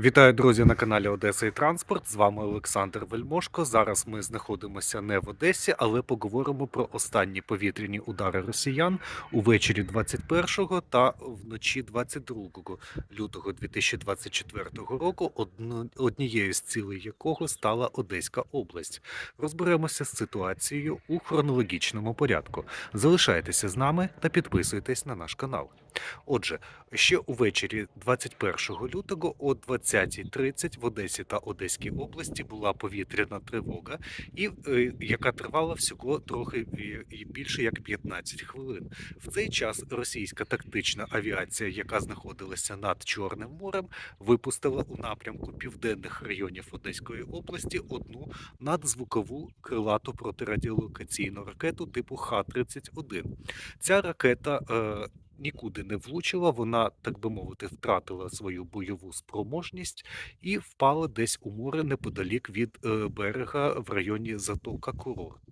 Вітаю, друзі, на каналі Одеса і Транспорт. З вами Олександр Вельмошко. Зараз ми знаходимося не в Одесі, але поговоримо про останні повітряні удари росіян увечері 21 та вночі 22 лютого 2024 року, однією з цілей якого стала Одеська область. Розберемося з ситуацією у хронологічному порядку. Залишайтеся з нами та підписуйтесь на наш канал. Отже, ще увечері 21 лютого о 20.30 в Одесі та Одеській області була повітряна тривога, і е, яка тривала всього трохи більше як 15 хвилин. В цей час російська тактична авіація, яка знаходилася над Чорним морем, випустила у напрямку південних районів Одеської області одну надзвукову крилату протирадіолокаційну ракету типу Х-31. Ця ракета. Е, нікуди не влучила, вона, так би мовити, втратила свою бойову спроможність і впала десь у море неподалік від е, берега в районі Затока Курортне.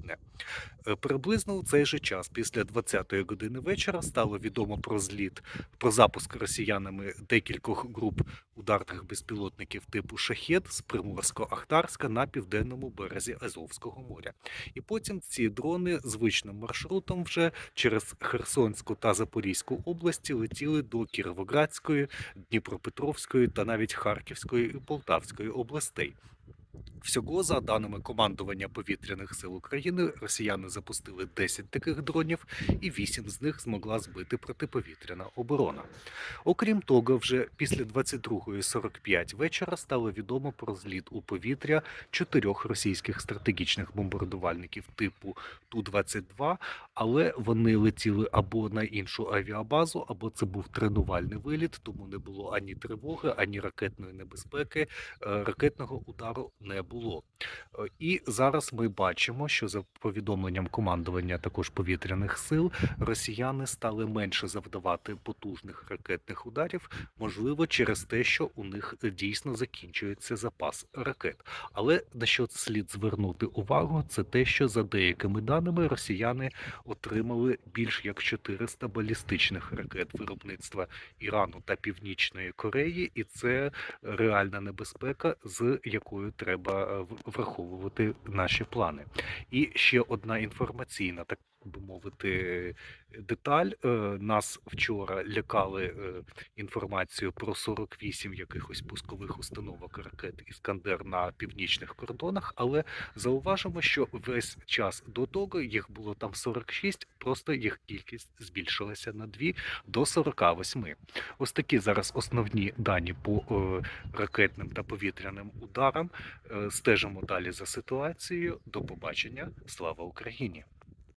Е, Приблизно у цей же час, після 20-ї години вечора, стало відомо про зліт, про запуск росіянами декількох груп ударних безпілотників типу Шахет з Приморсько-Ахтарська на південному березі Азовського моря. І потім ці дрони звичним маршрутом вже через Херсонську та Запорізьку області летіли до Кіровоградської, Дніпропетровської та навіть Харківської і Полтавської областей. Всього, за даними командування повітряних сил України, росіяни запустили 10 таких дронів, і 8 з них змогла збити протиповітряна оборона. Окрім того, вже після 22.45 вечора стало відомо про зліт у повітря чотирьох російських стратегічних бомбардувальників типу Ту-22, але вони летіли або на іншу авіабазу, або це був тренувальний виліт, тому не було ані тривоги, ані ракетної небезпеки. Е, Ракетного удару не було. Е, І зараз ми бачимо, що за повідомленням командування також повітряних сил, росіяни стали менше завдавати потужних ракетних ударів, можливо, через те, що у них е, дійсно закінчується запас ракет. Але на що слід звернути увагу, це те, що за деякими даними росіяни отримали більш як 400 балістичних ракет виробництва Ірану та Північної Кореї, і це реальна небезпека, з якою треба е, в- наші плани. І ще одна інформаційна, так би мовити, деталь. Е, Нас вчора лякали е, інформацією про 48 якихось пускових установок ракет Іскандер на північних кордонах, але зауважимо, що весь час до того їх було там 46, просто їх кількість збільшилася на 2 до 48. Ось такі зараз основні дані по е, ракетним та повітряним ударам. Стежимо далі за ситуацією. До побачення. Слава Україні!